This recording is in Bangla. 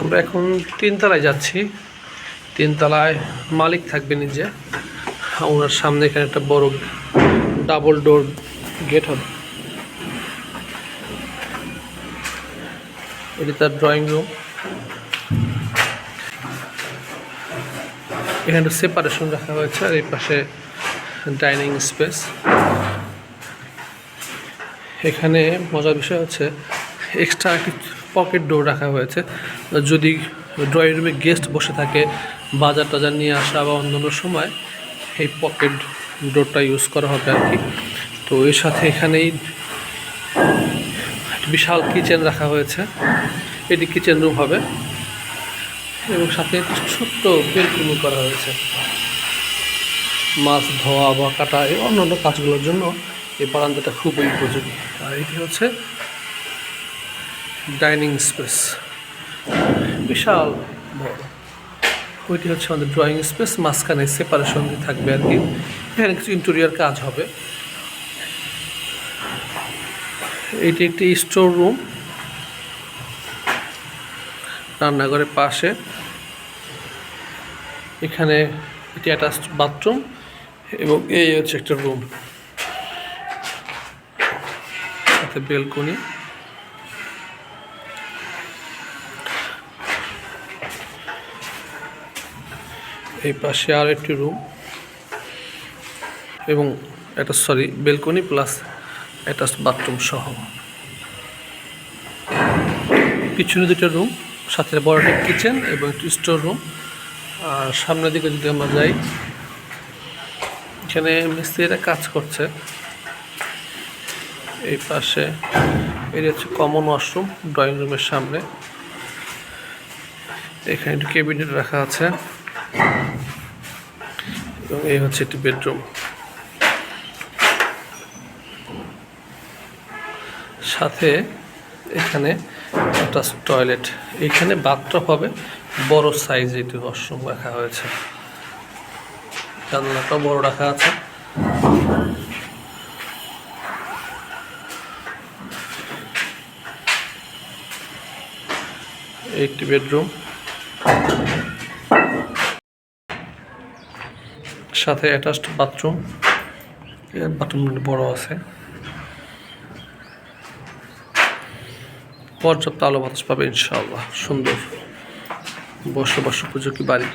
আমরা এখন তিনতলায় যাচ্ছি। তিনতলায় মালিক থাকবে নিজে। ওনার সামনে এখানে একটা বড় ডাবল ডোর গেট হবে। এটি তার ড্রয়িং রুম এখানে সেপারেশন রাখা হয়েছে আর এই পাশে ডাইনিং স্পেস এখানে মজার বিষয় হচ্ছে এক্সট্রা পকেট ডোর রাখা হয়েছে। যদি ড্রয়িং রুমে গেস্ট বসে থাকে, বাজার টাজার নিয়ে আসা বা অন্যান্য সময়, এই পকেট ডোরটা ইউজ করা হবে আর কি তো এর সাথে এখানেই বিশাল কিচেন রাখা হয়েছে। এটি কিচেন রুম হবে। এবং সাথে ছোট্ট বেলকুনি করা হয়েছে। মাছ ধোয়া বা কাটা এই অন্যান্য কাজগুলোর জন্য এই বারান্দাটা খুবই উপযোগী। আর এটি হচ্ছে ডাইনিং স্পেস। বিশাল বড়। ওইটি হচ্ছে আমাদের ড্রয়িং স্পেস, মাঝখানে সেপারেশন থাকবে আর কি। এখানে কিছু ইন্টেরিয়ার কাজ হবে। এটি একটি স্টোর রুম। রান্নাঘরের পাশে। এখানে এটি অ্যাটাচ বাথরুম এবং এই হচ্ছে একটা রুম সাথে বেলকনি এই পাশে আর একটি রুম এবং একটা sorry balcony plus attached bathroom সহ। পিছনে দুটো রুম সাথে বড় একটা কিচেন এবং একটি স্টোর রুম আর সামনের দিকে যদি আমরা যাই, এখানে মিস্ত্রিরা কাজ করছে। এই পাশে এটি হচ্ছে কমন ওয়াশরুম ড্রয়িং রুমের সামনে। এখানে একটি ক্যাবিনেট রাখা আছে। এবং এই হচ্ছে একটি বেডরুম। সাথে এখানে একটা টয়লেট। এখানে বাথটব হবে, বড় সাইজ এটি ওয়াশরুম রাখা হয়েছে। জানলাটাও বড় রাখা আছে। একটি বেডরুম। সাথে অ্যাটাচড বাথরুম বাথরুম বড় আছে। পর্যাপ্ত আলো বাতাস পাবে ইনশাআল্লাহ, সুন্দর। বসবাস উপযোগী বাড়ি?